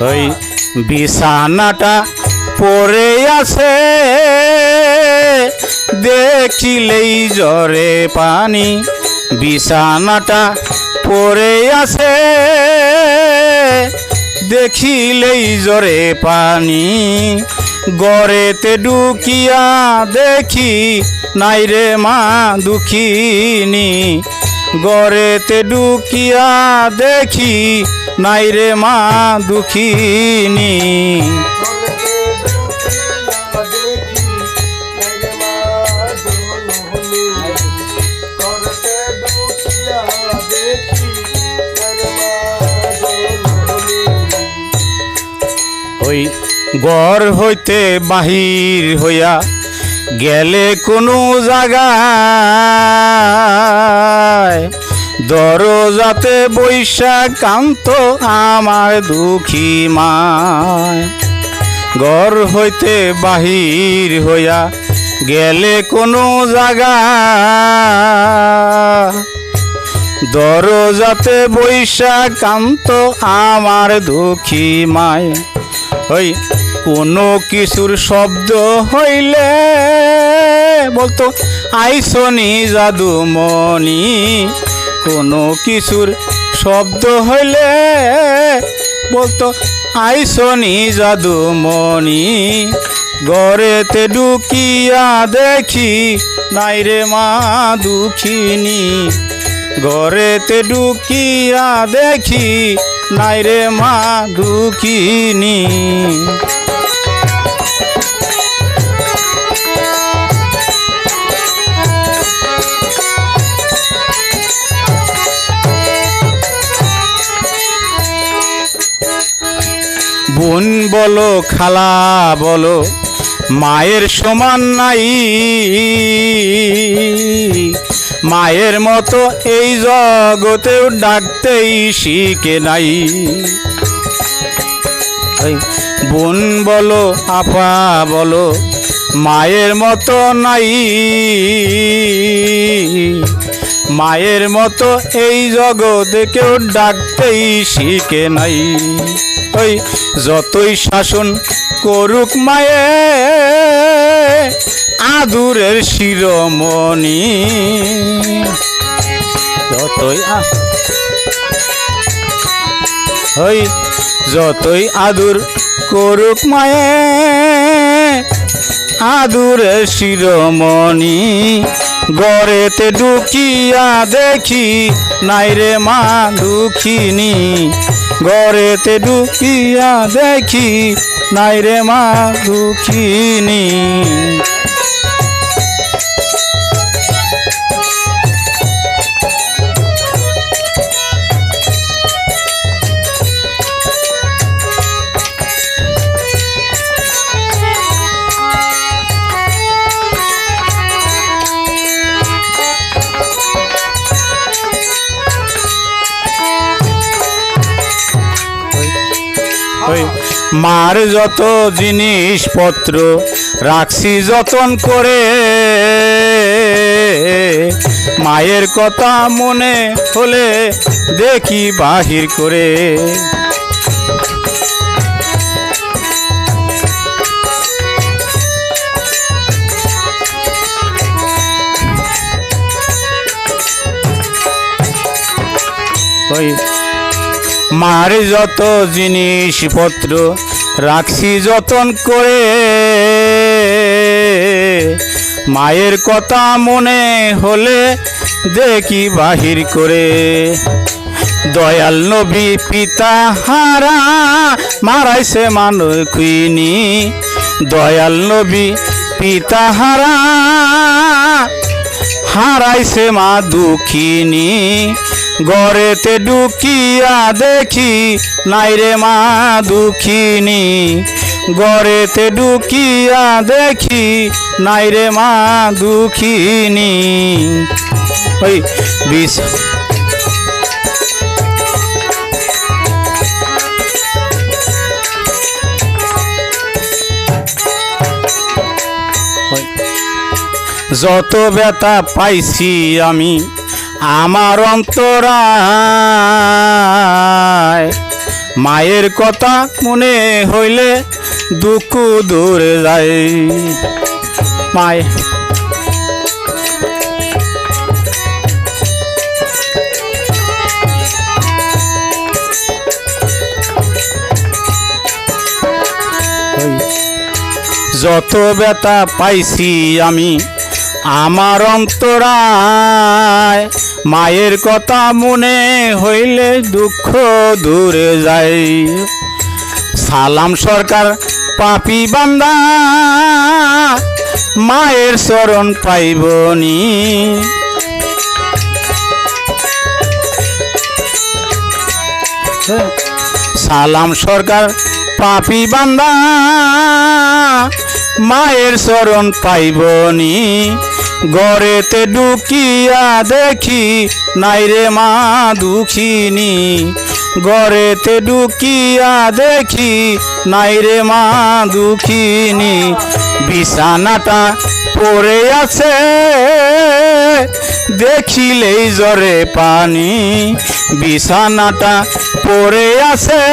ওই বিছানাটা পড়ে আছে। দেখিলেই জ্বরে পানি। বিছানাটা পড়ে আছে। দেখিলেই জ্বরে পানি। গড়েতে ডুকিয়া দেখি, নাই রে মা দুঃখিনী। গড়েতে ডুকিয়া দেখি নাই রে মা দুঃখিনী। ওই গড় হইতে বাহির হইয়া গেলে কোনো জায়গায় দরজাতে বৈশাখ কান্ত আমার দুঃখী মায় ঘর হইতে বাহির হইয়া গেলে কোনো জাগা। দরজাতে বৈশাখ কান্ত আমার দুঃখী মায় ওই কোনো কিছুর শব্দ হইলে বলতো, আইসনি জাদু মনি কোনো কিছুর শব্দ হইলে বলতো আইসনি জাদু মনি গড়েতে ঢুকিয়া দেখি, নাই রে মা দুঃখিনী ঘরেতে ঢুকিয়া দেখি, নাই রে মা দুঃখিনী। বোন বলো, খালা বলো, মায়ের সমান নাই। মায়ের মতো এই জগতেও ডাকতেই শিখে নাই। বোন বলো, আপা বলো, মায়ের মতো নাই। মায়ের মতো এই জগতে কেউ ডাকতেই শিখে নাই। ওই যতই শাসন করুক মায়ে, আদুরের শিরোমণি। যতই ওই, যতই আদুর করুক মায়ে, আদুরের শিরোমণি। গড়েতে ঢুকিয়া দেখি, নাই রে মা দুঃখিনী। গড়েতে ঢুকিয়া দেখি নাই রে মা দুঃখিনী। মার যত জিনিসপত্র রাখছি যতন করে। মায়ের কথা মনে হলে দেখি বাহির করে। মার যত জিনিসপত্র, রাখছি যতন করে। মায়ের কথা মনে হলে দেখি বাহির করে। দয়াল নবী পিতা হারা মারাইছে মানুষ কুইনি দয়াল নবী পিতা হারা হারাইছে মা দুঃখিনী। গড়েতে ডুকিয়া দেখি, নাই রে মা দুঃখিনী। গড়েতে ডুকিয়া দেখি, নাই রে মা দুঃখিনী। ওই বিষ। যত ব্যথা পাইছি আমি আমার অন্তরায়। মায়ের কথা মনে হইলে দুঃখ দূরে যায়। মায়। যত ব্যথা পাইছি আমি আমার অন্তরায় মায়ের কথা মনে হইলে দুঃখ দূরে যায়। সালাম সরকার, পাপি বান্দা, মায়ের চরণ পাইবনি। সালাম সরকার, পাপি বান্দা, মায়ের চরণ পাইবনি। গড়েতে ডুকিয়া দেখি নাইরে মা দুখিনী। গড়েতে ডুকিয়া দেখি নাইরে মা দুখিনী। বিছানাটা পড়ে আছে, দেখিলেই জরে পানি। বিছানাটা পড়ে আছে,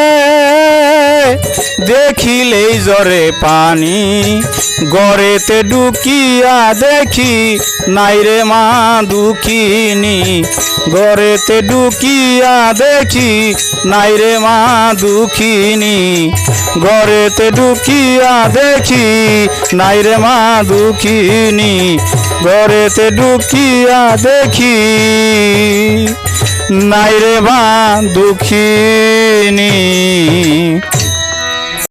দেখিলেই জরে পানি। গড়েতে ডুকিয়া দেখি নাইরে মা দুখিনী। গড়েতে ডুকিয়া দেখি নাইরে মা দুখিনী। গড়েতে ডুকিয়া দেখি নাইরে মা দুখিনী। গড়েতে ডুকিয়া দেখি নাইরে মা দুখিনী।